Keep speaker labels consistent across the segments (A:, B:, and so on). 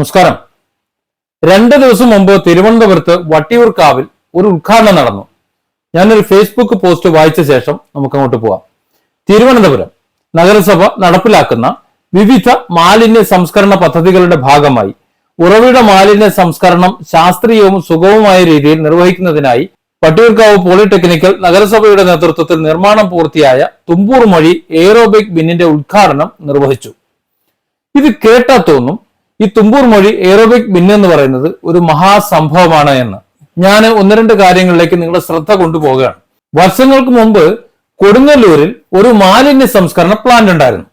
A: നമസ്കാരം. രണ്ട് ദിവസം മുമ്പ് തിരുവനന്തപുരത്ത് വട്ടിയൂർക്കാവിൽ ഒരു ഉദ്ഘാടനം നടന്നു. ഞാനൊരു ഫേസ്ബുക്ക് പോസ്റ്റ് വായിച്ച ശേഷം നമുക്ക് അങ്ങോട്ട് പോവാം. തിരുവനന്തപുരം നഗരസഭ നടപ്പിലാക്കുന്ന വിവിധ മാലിന്യ സംസ്കരണ പദ്ധതികളുടെ ഭാഗമായി ഉറവിട മാലിന്യ സംസ്കരണം ശാസ്ത്രീയവും സുഗമവുമായ രീതിയിൽ നിർവഹിക്കുന്നതിനായി വട്ടിയൂർക്കാവ് പോളിടെക്നിക്കൽ നഗരസഭയുടെ നേതൃത്വത്തിൽ നിർമ്മാണം പൂർത്തിയായ തുമ്പൂർ മൊഴി എയ്റോബിക് ബിന്നിന്റെ ഉദ്ഘാടനം നിർവഹിച്ചു. ഇത് കേട്ടാ തോന്നും ഈ തുമ്പൂർ മൊഴി എയറോബിക് ബിൻ എന്ന് പറയുന്നത് ഒരു മഹാസംഭവമാണ് എന്ന്. ഞാൻ ഒന്ന് രണ്ട് കാര്യങ്ങളിലേക്ക് നിങ്ങളുടെ ശ്രദ്ധ കൊണ്ടുപോകുകയാണ് വർഷങ്ങൾക്ക് മുമ്പ് കൊടുങ്ങല്ലൂരിൽ ഒരു മാലിന്യ സംസ്കരണ പ്ലാന്റ് ഉണ്ടായിരുന്നു.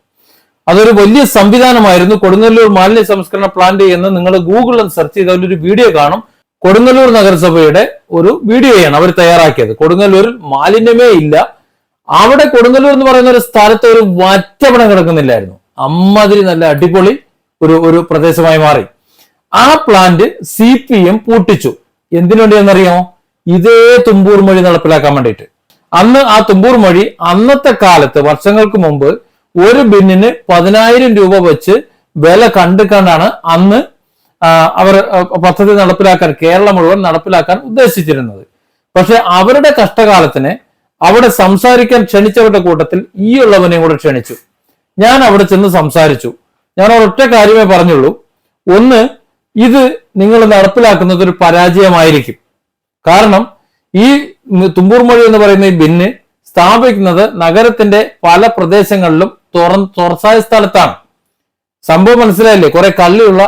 A: അതൊരു വലിയ സംവിധാനമായിരുന്നു കൊടുങ്ങല്ലൂർ മാലിന്യ സംസ്കരണ പ്ലാന്റ് എന്ന് നിങ്ങൾ ഗൂഗിളിൽ സെർച്ച് ചെയ്താൽ ഒരു വീഡിയോ കാണും. കൊടുങ്ങല്ലൂർ നഗരസഭയുടെ ഒരു വീഡിയോയാണ് അവർ തയ്യാറാക്കിയത്. കൊടുങ്ങല്ലൂരിൽ മാലിന്യമേ ഇല്ല. അവിടെ കൊടുങ്ങല്ലൂർ എന്ന് പറയുന്ന ഒരു സ്ഥലത്ത് ഒരു വറ്റപടം കിടക്കുന്നില്ലായിരുന്നു. അമ്മാതിരി നല്ല അടിപൊളി ഒരു ഒരു പ്രദേശമായി മാറി. ആ പ്ലാന്റ് സി പി എം പൂട്ടിച്ചു. എന്തിനു എന്നറിയോ ഇതേ തുമ്പൂർ മൊഴി നടപ്പിലാക്കാൻ വേണ്ടിയിട്ട്. അന്ന് ആ തുമ്പൂർ മൊഴി അന്നത്തെ കാലത്ത് വർഷങ്ങൾക്ക് മുമ്പ് ഒരു ബിന്നിന് പതിനായിരം രൂപ വെച്ച് വില കണ്ടു അന്ന് അവർ പദ്ധതി നടപ്പിലാക്കാൻ കേരളം മുഴുവൻ നടപ്പിലാക്കാൻ ഉദ്ദേശിച്ചിരുന്നത്. പക്ഷെ അവരുടെ കഷ്ടകാലത്തിന് അവിടെ സംസാരിക്കാൻ ക്ഷണിച്ചവരുടെ കൂട്ടത്തിൽ ഈ ഉള്ളവനെയും കൂടെ ക്ഷണിച്ചു. ഞാൻ അവിടെ ചെന്ന് സംസാരിച്ചു. ഞാൻ ഒരൊറ്റ കാര്യമേ പറഞ്ഞുള്ളൂ. ഒന്ന് ഇത് നിങ്ങൾ നടപ്പിലാക്കുന്നത് ഒരു പരാജയമായിരിക്കും. കാരണം ഈ തുമ്പൂർ മൊഴി എന്ന് പറയുന്ന ഈ ബിന്ന് സ്ഥാപിക്കുന്നത് നഗരത്തിന്റെ പല പ്രദേശങ്ങളിലും തുറ തുറസായ സ്ഥലത്താണ്. സംഭവം മനസ്സിലായില്ലേ? കുറെ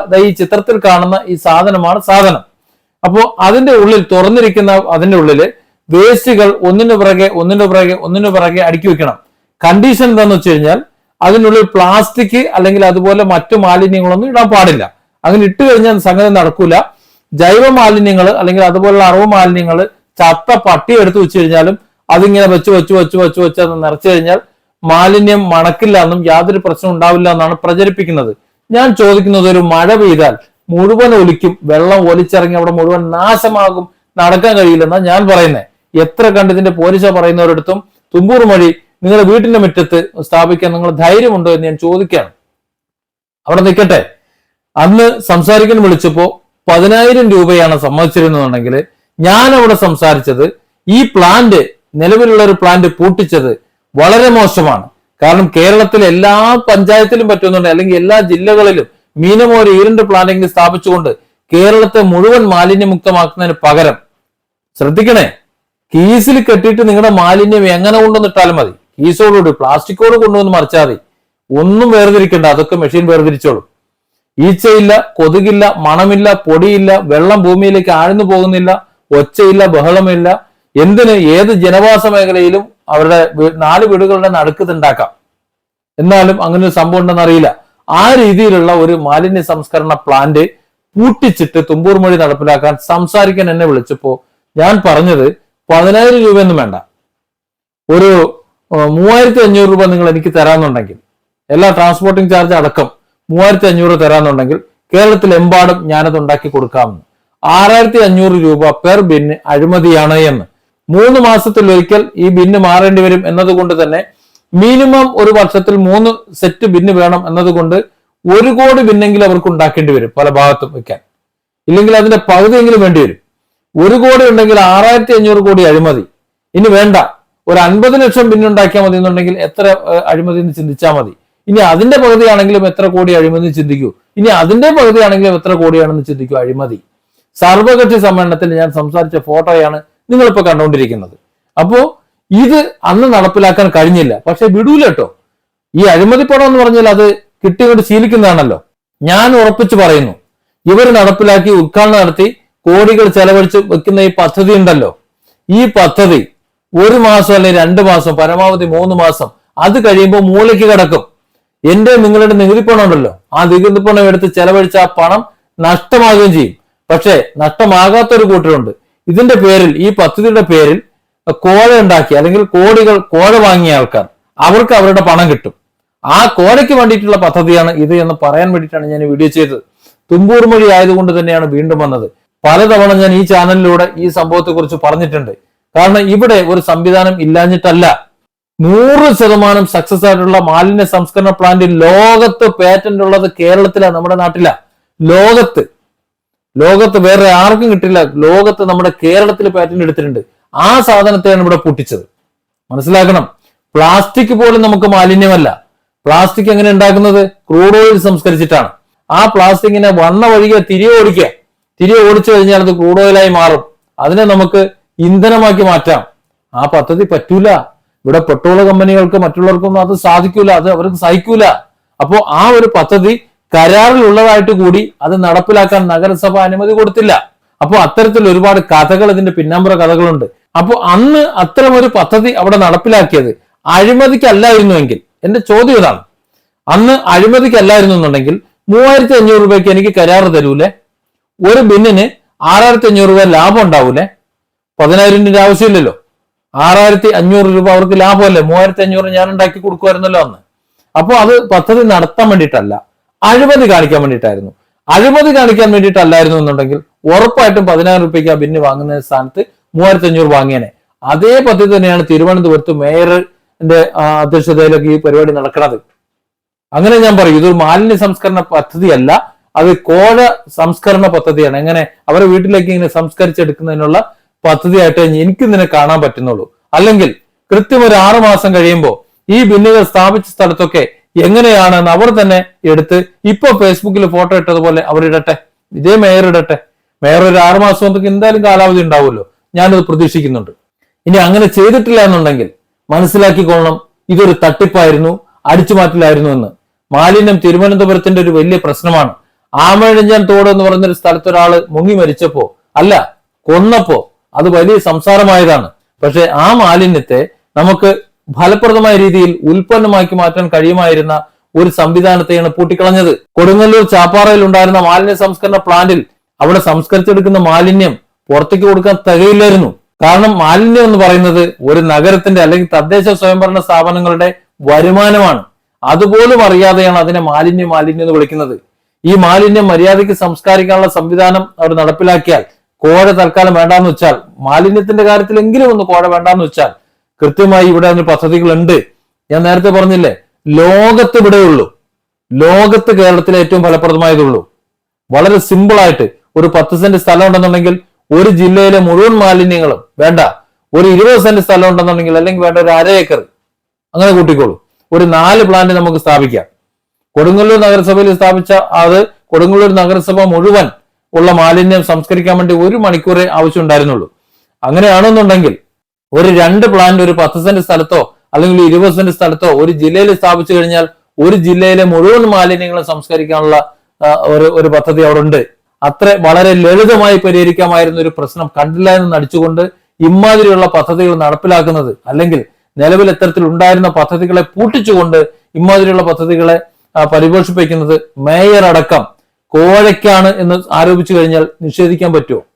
A: ദാ ഈ ചിത്രത്തിൽ കാണുന്ന ഈ സാധനമാണ് സാധനം. അപ്പോൾ അതിന്റെ ഉള്ളിൽ തുറന്നിരിക്കുന്ന അതിന്റെ ഉള്ളിൽ വേസ്റ്റുകൾ ഒന്നിനു പിറകെ ഒന്നിനു പിറകെ ഒന്നിനു പിറകെ അടുക്കി വെക്കണം. കണ്ടീഷൻ എന്താന്ന് വെച്ച് കഴിഞ്ഞാൽ അതിനുള്ളിൽ പ്ലാസ്റ്റിക് അല്ലെങ്കിൽ അതുപോലെ മറ്റു മാലിന്യങ്ങളൊന്നും ഇടാൻ പാടില്ല. അങ്ങനെ ഇട്ട് കഴിഞ്ഞാൽ സംഗതി നടക്കൂല. ജൈവ മാലിന്യങ്ങൾ അല്ലെങ്കിൽ അതുപോലുള്ള അറിവ് മാലിന്യങ്ങൾ ചത്ത പട്ടി എടുത്തു വെച്ച് കഴിഞ്ഞാലും അതിങ്ങനെ വെച്ച് വെച്ച് വെച്ച് വെച്ച് വെച്ച് അത് നിറച്ചു കഴിഞ്ഞാൽ മാലിന്യം മണക്കില്ല എന്നും യാതൊരു പ്രശ്നം ഉണ്ടാവില്ല എന്നാണ് പ്രചരിപ്പിക്കുന്നത്. ഞാൻ ചോദിക്കുന്നത് ഒരു മഴ പെയ്താൽ മുഴുവൻ ഒലിക്കും വെള്ളം ഒലിച്ചിറങ്ങി അവിടെ മുഴുവൻ നാശമാകും നടക്കാൻ കഴിയില്ലെന്നാണ് ഞാൻ പറയുന്നത് എത്ര കണ്ടതിന്റെ പോലീസ പറയുന്നവരടുത്തും തുമ്പൂർ മൊഴി നിങ്ങളുടെ വീട്ടിന്റെ മുറ്റത്ത് സ്ഥാപിക്കാൻ നിങ്ങൾ ധൈര്യമുണ്ടോ എന്ന് ഞാൻ ചോദിക്കുകയാണ്. അവിടെ നിൽക്കട്ടെ. അന്ന് സംസാരിക്കാൻ വിളിച്ചപ്പോ പതിനായിരം രൂപയാണ് സമ്മതിച്ചിരുന്നതെന്നുണ്ടെങ്കിൽ ഞാൻ അവിടെ സംസാരിച്ചത് ഈ പ്ലാന്റ് നിലവിലുള്ള ഒരു പ്ലാന്റ് പൂട്ടിച്ചത് വളരെ മോശമാണ്. കാരണം കേരളത്തിലെ എല്ലാ പഞ്ചായത്തിലും പറ്റുന്നുണ്ട്. അല്ലെങ്കിൽ എല്ലാ ജില്ലകളിലും മീനമോര ഈരണ്ട് പ്ലാന്റെങ്കിലും സ്ഥാപിച്ചുകൊണ്ട് കേരളത്തെ മുഴുവൻ മാലിന്യമുക്തമാക്കുന്നതിന് പകരം ശ്രദ്ധിക്കണേ. കീസിൽ കെട്ടിയിട്ട് നിങ്ങളുടെ മാലിന്യം എങ്ങനെ കൊണ്ടുവന്നിട്ടാലും മതി. കീസോടുകൂടി പ്ലാസ്റ്റിക്കോട് കൊണ്ടുവന്ന് മറിച്ചാൽ മതി. ഒന്നും വേർതിരിക്കണ്ട അതൊക്കെ മെഷീൻ വേർതിരിച്ചോളും. ഈച്ചയില്ല കൊതുകില്ല മണമില്ല പൊടിയില്ല വെള്ളം ഭൂമിയിലേക്ക് ആഴ്ന്നു പോകുന്നില്ല ഒച്ചയില്ല ബഹളമില്ല. എന്തിന് ഏത് ജനവാസ മേഖലയിലും അവരുടെ നാല് വീടുകളുടെ നടുക്ക് ഉണ്ടാക്കാം എന്നാലും അങ്ങനെ ഒരു സംഭവം ഉണ്ടെന്ന് അറിയില്ല. ആ രീതിയിലുള്ള ഒരു മാലിന്യ സംസ്കരണ പ്ലാന്റ് പൂട്ടിച്ചിട്ട് തുമ്പൂർ മൊഴി നടപ്പിലാക്കാൻ സംസാരിക്കാൻ എന്നെ വിളിച്ചപ്പോ ഞാൻ പറഞ്ഞത് പതിനായിരം രൂപയൊന്നും വേണ്ട. ഒരു മൂവായിരത്തി അഞ്ഞൂറ് രൂപ നിങ്ങൾ എനിക്ക് തരാമെന്നുണ്ടെങ്കിൽ എല്ലാ ട്രാൻസ്പോർട്ടിംഗ് ചാർജ് അടക്കം മൂവായിരത്തി അഞ്ഞൂറ് തരാമെന്നുണ്ടെങ്കിൽ കേരളത്തിലെമ്പാടും ഞാനത് ഉണ്ടാക്കി കൊടുക്കാമെന്ന്. ആറായിരത്തി അഞ്ഞൂറ് രൂപ പെർ ബിന്ന് അഴിമതിയാണ് എന്ന്. മൂന്ന് മാസത്തിൽ ഒരിക്കൽ ഈ ബിന്ന് മാറേണ്ടി വരും എന്നതുകൊണ്ട് തന്നെ മിനിമം ഒരു വർഷത്തിൽ മൂന്ന് സെറ്റ് ബിന്ന് വേണം എന്നതുകൊണ്ട് ഒരു കോടി ബിന്നെങ്കിലും അവർക്ക് ഉണ്ടാക്കേണ്ടി വരും പല ഭാഗത്തും വെക്കാൻ. ഇല്ലെങ്കിൽ അതിന്റെ പകുതിയെങ്കിലും വേണ്ടി വരും. ഒരു കോടി ഉണ്ടെങ്കിൽ ആറായിരത്തി അഞ്ഞൂറ് കോടി അഴിമതി. ഇനി വേണ്ട. ഒരു അൻപത് ലക്ഷം പിന്നുണ്ടാക്കിയാൽ മതി എന്നുണ്ടെങ്കിൽ എത്ര അഴിമതി എന്ന് ചിന്തിച്ചാൽ മതി. ഇനി അതിന്റെ പകുതിയാണെങ്കിലും എത്ര കോടി അഴിമതി ചിന്തിക്കൂ. ഇനി അതിന്റെ പകുതിയാണെങ്കിലും എത്ര കോടിയാണെന്ന് ചിന്തിക്കൂ അഴിമതി. സർവകക്ഷി സമ്മേളനത്തിൽ ഞാൻ സംസാരിച്ച ഫോട്ടോയാണ് നിങ്ങളിപ്പോ കണ്ടുകൊണ്ടിരിക്കുന്നത്. അപ്പോ ഇത് അന്ന് നടപ്പിലാക്കാൻ കഴിഞ്ഞില്ല. പക്ഷെ വിടൂല കേട്ടോ. ഈ അഴിമതി പണം എന്ന് പറഞ്ഞാൽ അത് കിട്ടിയോട് ശീലിക്കുന്നതാണല്ലോ. ഞാൻ ഉറപ്പിച്ചു പറയുന്നു ഇവർ നടപ്പിലാക്കി ഉദ്ഘാടനം നടത്തി കോടികൾ ചെലവഴിച്ച് വെക്കുന്ന ഈ പദ്ധതി ഉണ്ടല്ലോ. ഈ പദ്ധതി ഒരു മാസം അല്ലെങ്കിൽ രണ്ട് മാസം പരമാവധി മൂന്ന് മാസം അത് കഴിയുമ്പോൾ മൂലയ്ക്ക് കിടക്കും. എന്റെ നിങ്ങളുടെ നികുതി പണം ഉണ്ടല്ലോ ആ നികുതി പണം എടുത്ത് ചെലവഴിച്ച ആ പണം നഷ്ടമാകുകയും ചെയ്യും. പക്ഷേ നഷ്ടമാകാത്തൊരു കൂട്ടരുണ്ട്. ഇതിന്റെ പേരിൽ ഈ പദ്ധതിയുടെ പേരിൽ കോഴ ഉണ്ടാക്കി അല്ലെങ്കിൽ കോടികൾ കോഴ വാങ്ങിയ ആൾക്കാർ അവർക്ക് അവരുടെ പണം കിട്ടും. ആ കോഴയ്ക്ക് വേണ്ടിയിട്ടുള്ള പദ്ധതിയാണ് ഇത് എന്ന് പറയാൻ വേണ്ടിയിട്ടാണ് ഞാൻ വീഡിയോ ചെയ്തത്. തുമ്പൂർ മൊഴി ആയതുകൊണ്ട് തന്നെയാണ് വീണ്ടും വന്നത്. പലതവണ ഞാൻ ഈ ചാനലിലൂടെ ഈ സംഭവത്തെക്കുറിച്ച് പറഞ്ഞിട്ടുണ്ട്. കാരണം ഇവിടെ ഒരു സംവിധാനം ഇല്ലാഞ്ഞിട്ടല്ല. നൂറ് ശതമാനം സക്സസ് ആയിട്ടുള്ള മാലിന്യ സംസ്കരണ പ്ലാന്റ് ലോകത്ത് പേറ്റന്റ് ഉള്ളത് കേരളത്തിലാണ് നമ്മുടെ നാട്ടില. ലോകത്ത്. ലോകത്ത് വേറെ ആർക്കും കിട്ടില്ല. ലോകത്ത് നമ്മുടെ കേരളത്തിൽ പാറ്റന്റ് എടുത്തിട്ടുണ്ട്. ആ സാധനത്തെയാണ് ഇവിടെ പൊട്ടിച്ചത്. മനസ്സിലാക്കണം. പ്ലാസ്റ്റിക് പോലും നമുക്ക് മാലിന്യമല്ല. പ്ലാസ്റ്റിക് എങ്ങനെ ഉണ്ടാക്കുന്നത്? ക്രൂഡ് ഓയിൽ സംസ്കരിച്ചിട്ടാണ്. ആ പ്ലാസ്റ്റിക്കിനെ വണ്ണ വഴികെ തിരികെ ഓടിക്കുക. തിരികെ ഓടിച്ചു കഴിഞ്ഞാൽ അത് ക്രൂഡ് ഓയിലായി മാറും. അതിനെ നമുക്ക് ഇന്ധനമാക്കി മാറ്റാം. ആ പദ്ധതി പറ്റൂല. ഇവിടെ പെട്രോൾ കമ്പനികൾക്ക് മറ്റുള്ളവർക്കൊന്നും അത് സാധിക്കൂല. അത് അവർക്ക് സഹിക്കൂല. അപ്പോ ആ ഒരു പദ്ധതി കരാറിലുള്ളതായിട്ട് കൂടി അത് നടപ്പിലാക്കാൻ നഗരസഭ അനുമതി കൊടുത്തില്ല. അപ്പോൾ അത്തരത്തിൽ ഒരുപാട് കഥകൾ ഇതിന്റെ പിന്നാമ്പുറ കഥകളുണ്ട്. അപ്പോൾ അന്ന് അത്തരം ഒരു പദ്ധതി അവിടെ നടപ്പിലാക്കിയത് അഴിമതിക്കല്ലായിരുന്നുവെങ്കിൽ എന്റെ ചോദ്യം ഇതാണ്. അന്ന് അഴിമതിക്കല്ലായിരുന്നു എന്നുണ്ടെങ്കിൽ മൂവായിരത്തി അഞ്ഞൂറ് രൂപയ്ക്ക് എനിക്ക് കരാറ് തരൂലേ? ഒരു ബിന്നിന് ആറായിരത്തി അഞ്ഞൂറ് രൂപ ലാഭം ഉണ്ടാവൂലേ? പതിനായിരം രൂപ ആവശ്യമില്ലല്ലോ. ആറായിരത്തി അഞ്ഞൂറ് രൂപ അവർക്ക് ലാഭമല്ലേ? മൂവായിരത്തി അഞ്ഞൂറ് ഞാൻ ഉണ്ടാക്കി കൊടുക്കുമായിരുന്നല്ലോ അന്ന്. അപ്പോൾ അത് പദ്ധതി നടത്താൻ വേണ്ടിയിട്ടല്ല അഴിമതി കാണിക്കാൻ വേണ്ടിയിട്ടായിരുന്നു. അഴിമതി കാണിക്കാൻ വേണ്ടിയിട്ടല്ലായിരുന്നു എന്നുണ്ടെങ്കിൽ ഉറപ്പായിട്ടും പതിനായിരം രൂപയ്ക്ക് ആ ബിന്ന് വാങ്ങുന്ന സ്ഥാനത്ത് മൂവായിരത്തി അഞ്ഞൂറ് വാങ്ങിയേനെ. അതേ പദ്ധതി തന്നെയാണ് തിരുവനന്തപുരത്ത് മേയറിന്റെ അധ്യക്ഷതയിലൊക്കെ ഈ പരിപാടി നടക്കുന്നത് അങ്ങനെ ഞാൻ പറയും ഇതൊരു മാലിന്യ സംസ്കരണ പദ്ധതിയല്ല അത് കോഴ സംസ്കരണ പദ്ധതിയാണ്. എങ്ങനെ? അവരെ വീട്ടിലേക്ക് ഇങ്ങനെ സംസ്കരിച്ചെടുക്കുന്നതിനുള്ള പദ്ധതിയായിട്ട് എനിക്ക് നിന്നെ കാണാൻ പറ്റുന്നുള്ളൂ. അല്ലെങ്കിൽ കൃത്യം ഒരു ആറു മാസം കഴിയുമ്പോൾ ഈ ബിന്നുകൾ സ്ഥാപിച്ച സ്ഥലത്തൊക്കെ എങ്ങനെയാണെന്ന് അവർ തന്നെ എടുത്ത് ഇപ്പൊ ഫേസ്ബുക്കിൽ ഫോട്ടോ ഇട്ടതുപോലെ അവർ ഇടട്ടെ. ഇതേ മേയർ ഇടട്ടെ. മേയർ ഒരു ആറു മാസം എന്തായാലും കാലാവധി ഉണ്ടാവുമല്ലോ. ഞാനത് പ്രതീക്ഷിക്കുന്നുണ്ട്. ഇനി അങ്ങനെ ചെയ്തിട്ടില്ല എന്നുണ്ടെങ്കിൽ മനസ്സിലാക്കിക്കൊള്ളണം. ഇതൊരു തട്ടിപ്പായിരുന്നു അടിച്ചുമാറ്റിലായിരുന്നു എന്ന്. മാലിന്യം തിരുവനന്തപുരത്തിന്റെ ഒരു വലിയ പ്രശ്നമാണ്. ആമഴിഞ്ഞാൻ തോട് എന്ന് പറയുന്ന ഒരു സ്ഥലത്ത് മുങ്ങി മരിച്ചപ്പോ അല്ല കൊന്നപ്പോ അത് വലിയ സംസാരമായതാണ്. പക്ഷെ ആ മാലിന്യത്തെ നമുക്ക് ഫലപ്രദമായ രീതിയിൽ ഉൽപ്പന്നമാക്കി മാറ്റാൻ കഴിയുമായിരുന്ന ഒരു സംവിധാനത്തെയാണ് പൂട്ടിക്കളഞ്ഞത്. കൊടുങ്ങല്ലൂർ ചാപ്പാറയിൽ ഉണ്ടായിരുന്ന മാലിന്യ സംസ്കരണ പ്ലാന്റിൽ അവിടെ സംസ്കരിച്ചെടുക്കുന്ന മാലിന്യം പുറത്തേക്ക് കൊടുക്കാൻ തികയില്ലായിരുന്നു. കാരണം മാലിന്യം എന്ന് പറയുന്നത് ഒരു നഗരത്തിന്റെ അല്ലെങ്കിൽ തദ്ദേശ സ്വയംഭരണ സ്ഥാപനങ്ങളുടെ വരുമാനമാണ്. അതുപോലും അറിയാതെയാണ് അതിനെ മാലിന്യം മാലിന്യം എന്ന് വിളിക്കുന്നത്. ഈ മാലിന്യം മര്യാദയ്ക്ക് സംസ്കരിക്കാനുള്ള സംവിധാനം അവർ നടപ്പിലാക്കിയാൽ കോഴ തൽക്കാലം വേണ്ടാന്ന് വെച്ചാൽ മാലിന്യത്തിന്റെ കാര്യത്തിലെങ്കിലും ഒന്ന് കോഴ വേണ്ടാന്ന് വെച്ചാൽ കൃത്യമായി ഇവിടെ അതിന് പദ്ധതികളുണ്ട്. ഞാൻ നേരത്തെ പറഞ്ഞില്ലേ ലോകത്ത് ഇവിടെയുള്ളൂ ലോകത്ത് കേരളത്തിലെ ഏറ്റവും ഫലപ്രദമായതുള്ളൂ. വളരെ സിമ്പിൾ ആയിട്ട് ഒരു പത്ത് സെന്റ് സ്ഥലം ഉണ്ടെന്നുണ്ടെങ്കിൽ ഒരു ജില്ലയിലെ മുഴുവൻ മാലിന്യങ്ങളും വേണ്ട. ഒരു ഇരുപത് സെന്റ് സ്ഥലം ഉണ്ടെന്നുണ്ടെങ്കിൽ അല്ലെങ്കിൽ വേണ്ട ഒരു അര ഏക്കർ അങ്ങനെ കൂട്ടിക്കോളൂ. ഒരു നാല് പ്ലാന്റ് നമുക്ക് സ്ഥാപിക്കാം. കൊടുങ്ങല്ലൂർ നഗരസഭയിൽ സ്ഥാപിച്ച അത് കൊടുങ്ങല്ലൂർ നഗരസഭ മുഴുവൻ ഉള്ള മാലിന്യം സംസ്കരിക്കാൻ വേണ്ടി ഒരു മണിക്കൂറേ ആവശ്യം ഉണ്ടായിരുന്നുള്ളൂ അങ്ങനെയാണെന്നുണ്ടെങ്കിൽ ഒരു രണ്ട് പ്ലാന്റ് ഒരു പത്ത് സെന്റ് സ്ഥലത്തോ അല്ലെങ്കിൽ ഇരുപത് സെന്റ് സ്ഥലത്തോ ഒരു ജില്ലയിൽ സ്ഥാപിച്ചു കഴിഞ്ഞാൽ ഒരു ജില്ലയിലെ മുഴുവൻ മാലിന്യങ്ങളും സംസ്കരിക്കാനുള്ള ഒരു ഒരു പദ്ധതി അവിടെ ഉണ്ട് അത്ര വളരെ ലളിതമായി പരിഹരിക്കാമായിരുന്ന ഒരു പ്രശ്നം കണ്ടില്ല എന്ന് നടിച്ചുകൊണ്ട് ഇമാതിരിയുള്ള പദ്ധതികൾ നടപ്പിലാക്കുന്നത് അല്ലെങ്കിൽ നിലവിൽ ഇത്തരത്തിൽ ഉണ്ടായിരുന്ന പദ്ധതികളെ പൂട്ടിച്ചുകൊണ്ട് ഇമാതിരിയുള്ള പദ്ധതികളെ പരിപോഷിപ്പിക്കുന്നത് മേയർ അടക്കം കോഴയ്ക്കാണ് എന്ന് ആരോപിച്ചു കഴിഞ്ഞാൽ നിഷേധിക്കാൻ പറ്റുമോ?